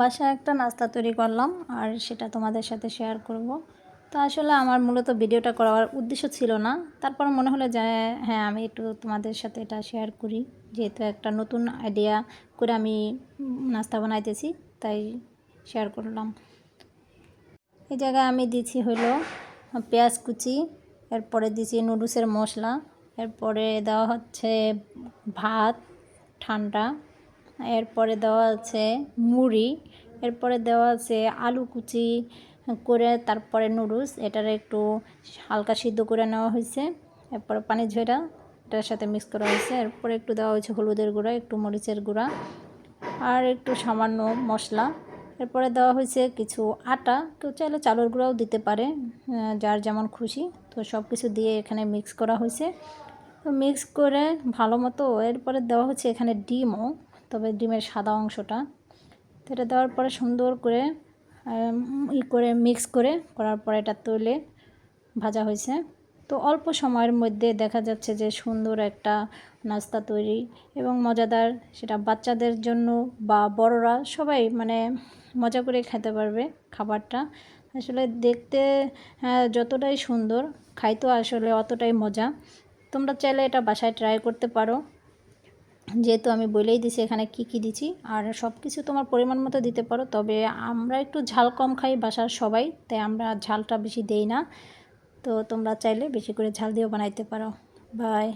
বাসায় একটা নাস্তা তৈরি করলাম আর সেটা তোমাদের সাথে শেয়ার করব। তো আসলে আমার মূলত ভিডিওটা করার উদ্দেশ্য ছিল না। তারপর মনে হলো যে হ্যাঁ আমি একটু তোমাদের সাথে এটা শেয়ার করি। যেহেতু একটা নতুন আইডিয়া করে আমি নাস্তা বানাইতেছি, তাই শেয়ার করলাম। এই জায়গায় আমি দিচ্ছি হলো পেঁয়াজ কুচি, এরপরে দিচ্ছি নুডলসের মশলা, এরপরে দেওয়া হচ্ছে ভাত, ঠান্ডা। এরপরে দেওয়া আছে মুড়ি, এরপরে দেওয়া আছে আলু কুচি করে তারপরে নুডলস, এটার একটু হালকা সিদ্ধ করে নেওয়া হয়েছে। এরপরে পানি ঝরা, এটার সাথে মিক্স করা হয়েছে। এরপরে একটু দেওয়া হয়েছে হলুদের গুঁড়া, একটু মরিচের গুঁড়া, আর একটু সামান্য মশলা। এরপরে দেওয়া হয়েছে কিছু আটা কেউ চাইলে চালের গুঁড়াও দিতে পারে যার যেমন খুশি। তো সব কিছু দিয়ে এখানে মিক্স করা হয়েছে। মিক্স করে ভালো মতো, এরপরে দেওয়া হচ্ছে এখানে ডিমও। তবে ডিমের সাদা অংশটা। তো এটা দেওয়ার পরে সুন্দর করে ই করে মিক্স করে করার পরে এটা তুলে ভাজা হয়েছে। তো অল্প সময়ের মধ্যে দেখা যাচ্ছে যে সুন্দর একটা নাস্তা তৈরি এবং মজাদার। সেটা বাচ্চাদের জন্য বা বড়রা সবাই মানে মজা করে খেতে পারবে খাবারটা। আসলে দেখতে যতটাই সুন্দর, খাইতেও আসলে অতটাই মজা। তোমরা চাইলে এটা বাসায় ট্রাই করতে পারো। যেহেতু আমি বলেই দিছি এখানে কি কি দিছি, আর সব কিছু তোমার পরিমাণ মতো দিতে পারো, তবে আমরা একটু ঝাল কম খাই বাসার সবাই, তাই আমরা ঝালটা বেশি দেই না। তো তোমরা চাইলে বেশি করে ঝাল দিয়েও বানাইতে পারো। বাই